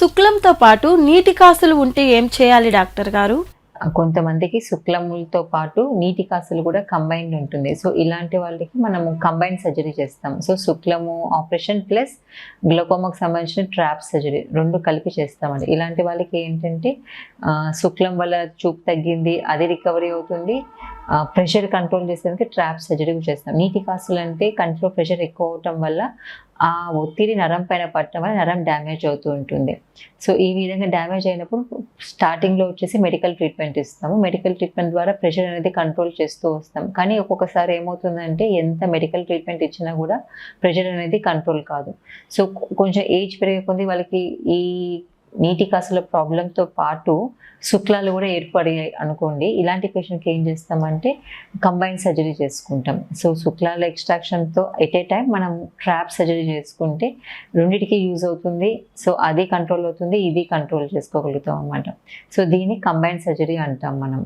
శుక్లంతో పాటు నీటి కాసులు ఉంటే ఏం చేయాలి డాక్టర్ గారు? కొంతమందికి శుక్లములతో పాటు నీటి కాసులు కూడా కంబైన్డ్ ఉంటుంది. సో ఇలాంటి వాళ్ళకి మనము కంబైన్ సర్జరీ చేస్తాం. సో శుక్లము ఆపరేషన్ ప్లస్ గ్లోకోమాకు సంబంధించిన ట్రాప్ సర్జరీ రెండు కలిపి చేస్తామండి. ఇలాంటి వాళ్ళకి ఏంటంటే శుక్లం వల్ల చూపు తగ్గింది అది రికవరీ అవుతుంది. ప్రెషర్ కంట్రోల్ చేసేందుకు ట్రాప్ సర్జరీ చేస్తాం. నీటి కాసులు అంటే కంట్లో ప్రెషర్ ఎక్కువ అవటం వల్ల ఆ ఒత్తిడి నరం పైన పట్టడం వల్ల నరం డ్యామేజ్ అవుతూ ఉంటుంది. సో ఈ విధంగా డ్యామేజ్ అయినప్పుడు స్టార్టింగ్లో వచ్చేసి మెడికల్ ట్రీట్మెంట్ ఇస్తాము. మెడికల్ ట్రీట్మెంట్ ద్వారా ప్రెషర్ అనేది కంట్రోల్ చేస్తూ వస్తాం. కానీ ఒక్కొక్కసారి ఏమవుతుందంటే ఎంత మెడికల్ ట్రీట్మెంట్ ఇచ్చినా కూడా ప్రెషర్ అనేది కంట్రోల్ కాదు. సో కొంచెం ఏజ్ పెరిగే వాళ్ళకి ఈ నీటి కాసుల ప్రాబ్లంతో పాటు శుక్లాలు కూడా ఏర్పడాయి అనుకోండి. ఇలాంటి పేషెంట్కి ఏం చేస్తామంటే కంబైన్ సర్జరీ చేసుకుంటాం. సో శుక్లాల ఎక్స్ట్రాక్షన్తో ఎట్ ఏ టైం మనం ట్రాప్ సర్జరీ చేసుకుంటే రెండిటికి యూజ్ అవుతుంది. సో అది కంట్రోల్ అవుతుంది ఇది కంట్రోల్ చేసుకోగలుగుతాం అన్నమాట. సో దీన్ని కంబైన్ సర్జరీ అంటాం మనం.